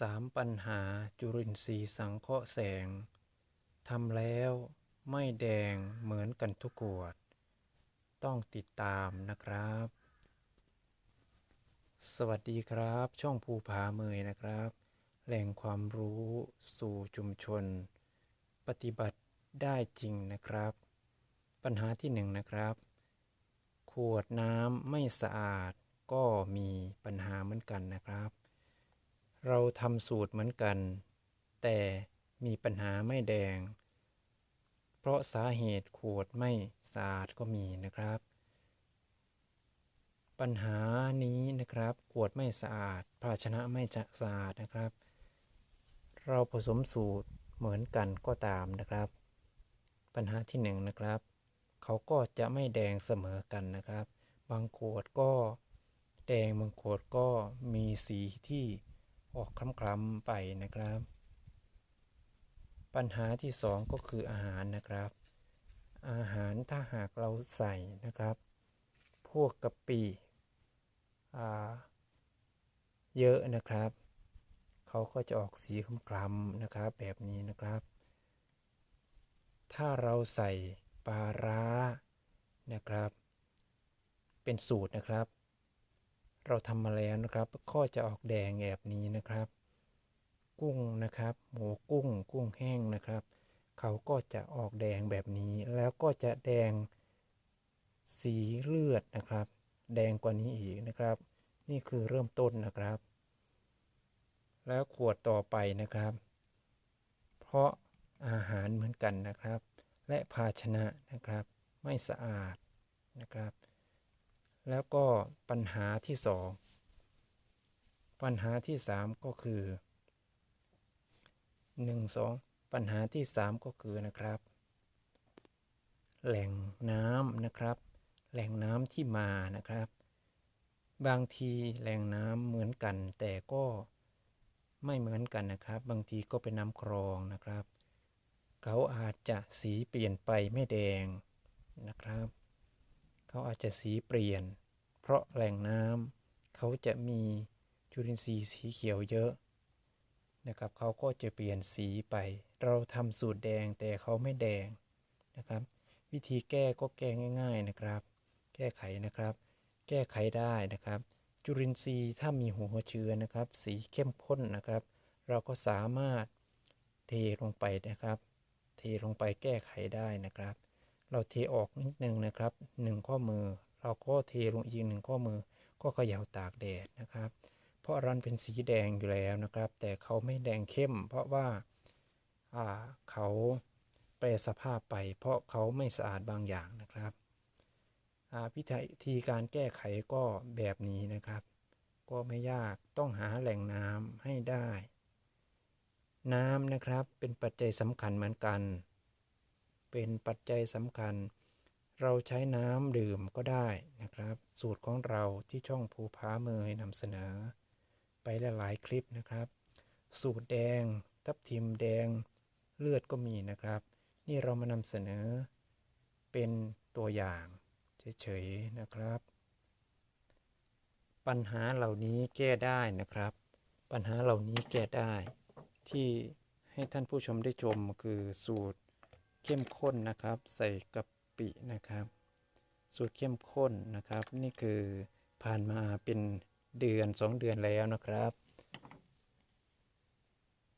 สามปัญหาจุลินทรีย์สังเคราะห์แสงทำแล้วไม่แดงเหมือนกันทุกขวด ต้องติดตามนะครับ สวัสดีครับ ช่องภูผาเมยนะครับ แหล่งความรู้สู่ชุมชน ปฏิบัติได้จริงนะครับ ปัญหาที่หนึ่งนะครับ ขวดน้ำไม่สะอาดก็มีปัญหาเหมือนกันนะครับ เราทำสูตรเหมือนกัน แต่มีปัญหาไม่แดง เพราะสาเหตุขวดไม่สะอาดก็มีนะครับ ปัญหานี้นะครับขวดไม่สะอาด ภาชนะไม่จะสะอาดนะครับ เราผสมสูตรเหมือนกันก็ตามนะครับ ปัญหาที่หนึ่งนะครับ เขาก็จะไม่แดงเสมอกันนะครับ บางขวดก็แดงบางขวดก็มีสีที่ ออกคล้ำๆไปนะครับ ปัญหาที่สองก็คืออาหารนะครับ อาหารถ้าหากเราใส่นะครับ พวกกะปิเยอะนะครับ เขาก็จะออกสีคล้ำๆนะครับ แบบนี้นะครับ ถ้าเราใส่ปลาร้านะครับ เป็นสูตรนะครับ เราทำมาแล้วนะครับ ก็จะออกแดงแบบนี้นะครับ กุ้งนะครับ หมูกุ้ง กุ้งแห้งนะครับ เขาก็จะออกแดงแบบนี้ แล้วก็จะแดงสีเลือดนะครับ แดงกว่านี้อีกนะครับ นี่คือเริ่มต้นนะครับ แล้วขวดต่อไปนะครับ เพราะอาหารเหมือนกันนะครับ และภาชนะนะครับ ไม่สะอาดนะครับ แล้วก็ปัญหาที่สองปัญหาที่สามก็คือหนึ่งสองปัญหาที่สามก็คือนะครับ แหล่งน้ำนะครับ แหล่งน้ำที่มานะครับ บางทีแหล่งน้ำเหมือนกัน แต่ก็ไม่เหมือนกันนะครับ บางทีก็เป็นน้ำคลองนะครับ เขาอาจจะสีเปลี่ยนไปไม่แดงนะครับ เขาอาจจะสีเปลี่ยน เพราะแหล่งน้ำเขาจะมีจุลินทรีย์สีเขียวเยอะนะครับเขาก็จะเปลี่ยนสีไป เราทำสูตรแดงแต่เขาไม่แดงนะครับ วิธีแก้ก็แก้ง่าย ๆนะครับ แก้ไขนะครับ แก้ไขได้นะครับ จุลินทรีย์ถ้ามีหัวเชื้อนะครับ สีเข้มข้นนะครับ เราก็สามารถเทลงไปนะครับ เทลงไปแก้ไขได้นะครับ เราเทออกนิดนึงนะครับหนึ่งข้อมือ เราก็เทลงอีกหนึ่งข้อมือ ก็เขย่าตากแดดนะครับ เพราะรันเป็นสีแดงอยู่แล้วนะครับ แต่เขาไม่แดงเข้ม เพราะว่าเขาแปรสภาพไป เพราะเขาไม่สะอาดบางอย่างนะครับวิธีการแก้ไขก็แบบนี้นะครับ ก็ไม่ยากต้องหาแหล่งน้ำให้ได้ น้ำนะครับเป็นปัจจัยสำคัญเหมือนกัน เป็นปัจจัยสำคัญ เราใช้น้ำดื่มก็ได้นะครับ สูตรของเราที่ช่องภูผาเมยนำเสนอ ไปลหลายคลิปนะครับ สูตรแดง ทับทิมแดงเลือดก็มีนะครับ นี่เรามานำเสนอ เป็นตัวอย่างเฉยๆนะครับ ปัญหาเหล่านี้แก้ได้นะครับ ปัญหาเหล่านี้แก้ได้ ที่ให้ท่านผู้ชมได้ชมคือสูตร เข้มข้นนะครับ ใส่กะปินะครับ สูตรเข้มข้นนะครับ นี่คือผ่านมาเป็นเดือนสองเดือนแล้วนะครับ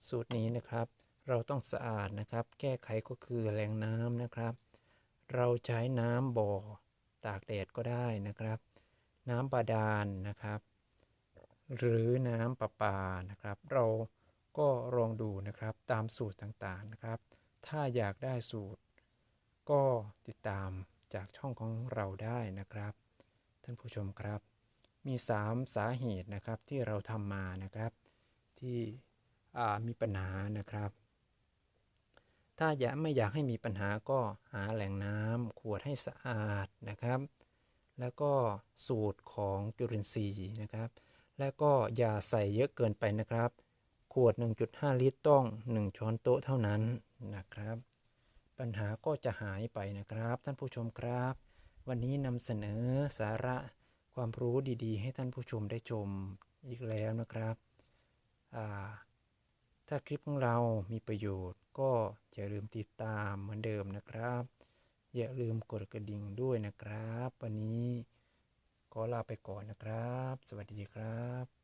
สูตรนี้นะครับ เราต้องสะอาดนะครับ แก้ไขก็คือแหล่งน้ำนะครับ เราใช้น้ำบ่อตากแดดก็ได้นะครับ น้ำบาดาลนนะครับ หรือน้ำประปานะครับ เราก็ลองดูนะครับตามสูตรต่างๆนะครับ ถ้าอยากได้สูตร ก็ติดตามจากช่องของเราได้นะครับ ท่านผู้ชมครับ มี 3 สาเหตุนะครับที่เราทำมานะครับ ที่มีปัญหานะครับ ถ้าอยากไม่อยากให้มีปัญหาก็หาแหล่งน้ำขวดให้สะอาดนะครับ แล้วก็สูตรของจุลินทรีย์นะครับ แล้วก็อย่าใส่เยอะเกินไปนะครับ ขวด 1.5 ลิตรต้อง 1 ช้อนโต๊ะเท่านั้นนะครับ ปัญหาก็จะหายไปนะครับ ท่านผู้ชมครับ วันนี้นำเสนอสาระความรู้ดีๆ ให้ท่านผู้ชมได้ชมอีกแล้วนะครับ ถ้าคลิปของเรามีประโยชน์ก็อย่าลืมติดตามเหมือนเดิมนะครับ อย่าลืมกดกระดิ่งด้วยนะครับ วันนี้ขอลาไปก่อนนะครับ สวัสดีครับ